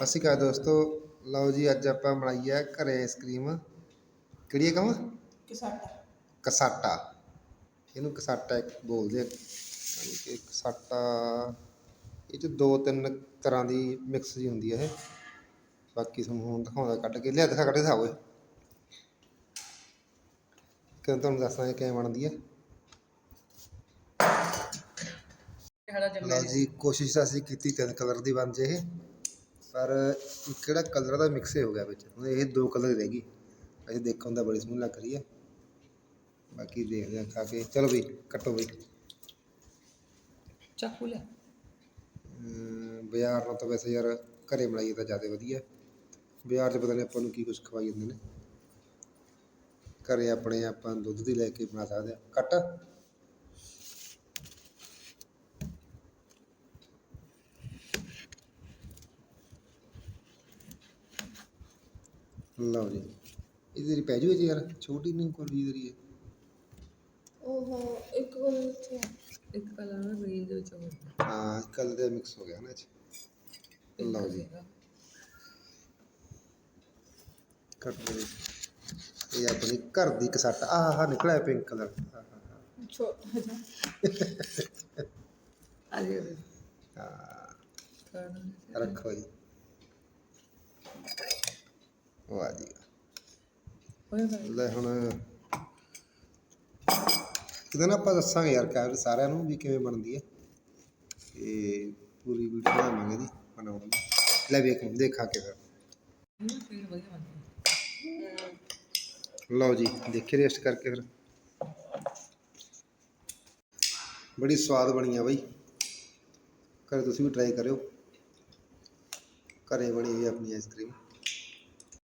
ਸਤਿ ਸ਼੍ਰੀ ਅਕਾਲ ਦੋਸਤੋ। ਲਓ ਜੀ ਅੱਜ ਆਪਾਂ ਬਣਾਈ ਹੈ ਘਰੇ ਆਈਸਕ੍ਰੀਮ ਕਿਹੜੀ ਹੈ ਕਹਾਂ ਕਿਸਾਟਾ। ਕਸਾਟਾ। ਇਹਨੂੰ ਕਸਾਟਾ ਇੱਕ ਬੋਲਦੇ ਆ। ਯਾਨੀ ਕਿ ਕਸਾਟਾ ਇਹ ਚ ਦੋ ਤਿੰਨ ਤਰ੍ਹਾਂ ਦੀ ਮਿਕਸ ਜੀ ਹੁੰਦੀ ਹੈ ਇਹ। ਬਾਕੀ ਤੁਹਾਨੂੰ ਹੁਣ ਦਿਖਾਉਂਦਾ ਕੱਢ ਕੇ। ਲਿਆ ਦਿਖਾ ਕੱਢ ਕੇ ਦਿਖਾਓ ਕਿਉਂ ਤੁਹਾਨੂੰ ਦੱਸਦਾ ਇਹ ਕਿਵੇਂ ਬਣਦੀ ਹੈ ਲਓ ਜੀ ਕੋਸ਼ਿਸ਼ ਅਸੀਂ ਕੀਤੀ ਤਿੰਨ ਕਲਰ ਦੀ ਬਣ ਜੇ ਇਹ। ਪਰ ਇੱਕ ਕਿਹੜਾ ਕਲਰ ਦਾ ਮਿਕਸ ਹੀ ਗਿਆ ਵਿੱਚ। ਹੁਣ ਇਹ ਦੋ ਕਲਰ ਰਹਿ ਗਈ ਅਸੀਂ ਦੇਖਣ ਦਾ ਬੜੀ ਸੋਹਣੀ ਲੱਗ ਰਹੀ ਹੈ ਬਾਕੀ ਦੇਖਦੇ ਹਾਂ ਖਾ ਕੇ। ਚਲੋ ਵੀ ਕੱਟੋ ਬਈ। ਚਾਕੂ ਅਮ ਬਾਜ਼ਾਰ ਨਾਲੋਂ ਤਾਂ ਵੈਸੇ ਯਾਰ ਘਰੇ ਬਣਾਈਏ ਤਾਂ ਜ਼ਿਆਦਾ ਵਧੀਆ। ਬਾਜ਼ਾਰ 'ਚ ਪਤਾ ਨਹੀਂ ਆਪਾਂ ਨੂੰ ਕੀ ਕੁਝ ਖਵਾਈ ਜਾਂਦੇ ਨੇ। ਘਰੇ ਆਪਣੇ ਆਪਾਂ ਦੁੱਧ ਦੀ ਲੈ ਕੇ ਬਣਾ ਸਕਦੇ ਆ। ਕੱਟ। ਲਓ ਜੀ। ਇਹ ਤੇਰੀ ਪੈ ਜੂਗੀ ਜੀ ਯਾਰ ਛੋਟੀ ਨਹੀਂ ਕੋਲੀ ਤੇਰੀ ਹੈ ਓਹੋ ਇੱਕ ਕੋਲ ਇੱਥੇ ਆ। ਇੱਕ ਕਲਰ ਨਾ ਗ੍ਰੀਨ ਦੇ ਵਿੱਚ ਹੋਰ ਹਾਂ ਕਲਰ ਦੇ ਮਿਕਸ ਹੋ ਗਿਆ ਨਾ ਇਹ 'ਚ। ਲਓ ਜੀ। ਕੱਟ ਦੇ ਇਹ ਆਪਣੀ ਘਰ ਦੀ ਕਸੱਟ ਆਹ ਹਾ ਨਿਕਲਿਆ ਪਿੰਕ ਕਲਰ ਛੋਟਾ ਜਿਹਾ। ਆ ਜੀ। ਹਾਂ। ਰੱਖੋ ਜੀ। ਵਾਹ ਜੀ ਲੈ ਹੁਣ ਕਿਦਾਂ ਨਾ ਆਪਾਂ ਦੱਸਾਂਗੇ ਯਾਰ ਕਿ ਸਾਰਿਆਂ ਨੂੰ ਵੀ ਕਿਵੇਂ ਬਣਦੀ ਹੈ। ਤੇ ਪੂਰੀ ਵੀਡੀਓ ਬਣਾਵਾਂਗੇ ਦੀ ਬਣਾਉਣ ਦੀ। ਲੈ ਵੇਖ, ਦੇਖਾ ਕੇ ਫਿਰ ਲਓ ਜੀ, ਦੇਖੇ ਰੇਸਟ ਕਰਕੇ ਫਿਰ। ਬੜੀ ਸਵਾਦ ਬਣੀ ਆ ਬਾਈ। ਘਰੇ ਤੁਸੀਂ ਵੀ ਟਰਾਈ ਕਰਿਓ। ਘਰੇ ਬਣੀ ਹੋਈ ਆਪਣੀ ਆਈਸਕ੍ਰੀਮ